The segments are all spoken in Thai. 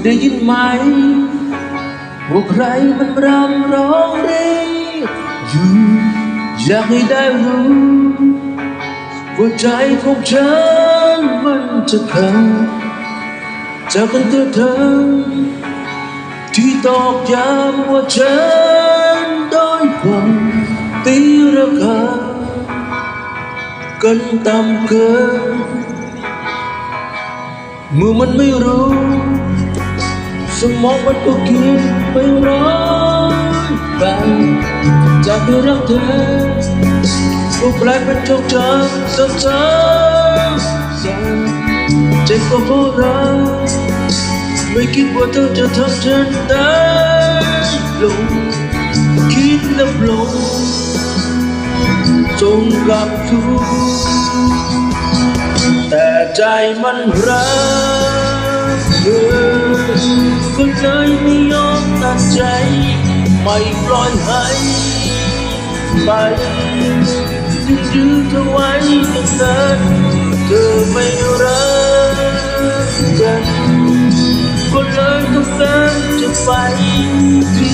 อได้ยินไหมว่าใครมันรำร้องเรียกอยู่อยากให้ได้รู้ว่าใจของฉันมันจะขาดจากกันเธอเธอ ที่ตอกย้ำว่าฉันด้อยกว่าตีราคากันต่ำเกินเมื่อมันไม่รู้ สมองมันก็คิดไปร้อยไปจากที่รักเธอก็กลายเป็นโชคช้ำซ้ำซ้ำซ้ำเจ็บก็เพราะรักไม่คิดว่าเธอจะทำฉันได้ลงคิดแล้วลงจงกลับทุกแต่ใจมันรักเธอ ก็เลยไม่ยอมตัดใจไม่ปล่อยให้ไปยึดยื้อเธอไว้ตั้งนานเธอไม่รักกันก็เลยต้องการจะไปที่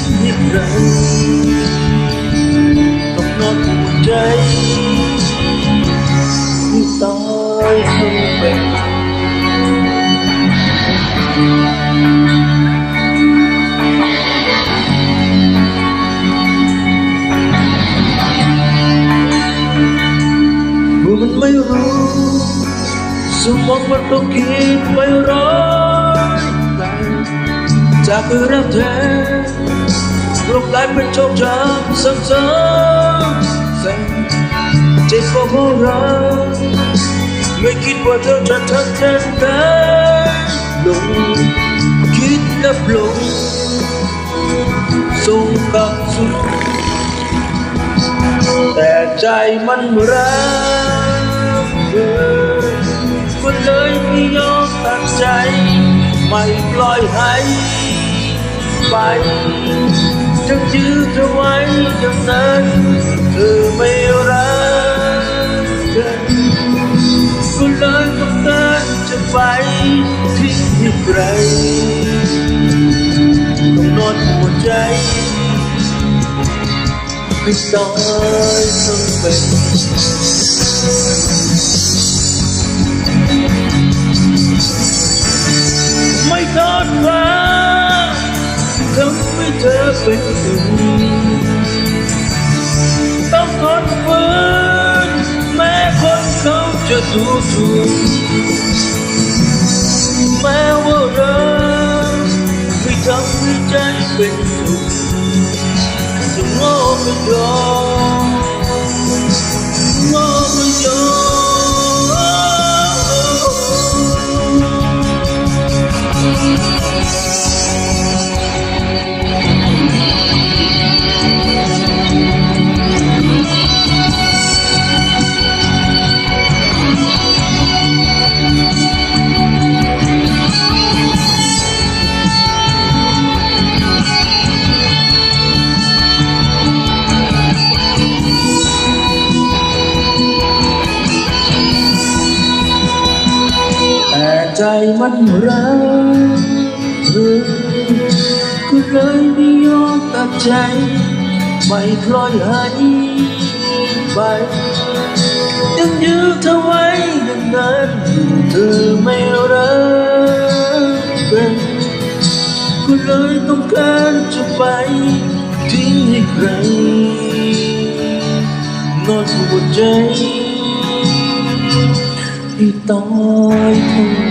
ไม่รู้สมองมันต้องคิดไปร้อยไปจากคือรักแท้โลกกลายเป็นโชคช้ำซ้ำซ้ำซ้ำเจ็บก็เพราะรักไม่คิดว่าเธอจะทำฉันได้ลงคิดกับลงส่งกับสุดแต่ใจมันรัก ก็เลยไม่ยอมตัดใจ ไม่ปล่อยให้ไปจะยื้อเธอไว้อย่างนั้นเธอไม่รักกันก็เลยต้องการจะไปทิ้งให้ใครต้องนอนหัวใจไม่ตายทั้งเป็น เป็นสุขต้องทนฝืนแม้คนเขาจะดูถูกแม้ว่าเราไม่ทำให้ใจเป็นสุขจะงอไม่ยอม กันรักเธอก็เลยไม่ยอมตัดใจ ไม่ปล่อยให้ไปยังยื้อเธอไว้อย่างนั้นเธอไม่รักกันก็เลยต้องการจะไปทิ้งให้ใครนอนหัวใจให้ตายทั้ง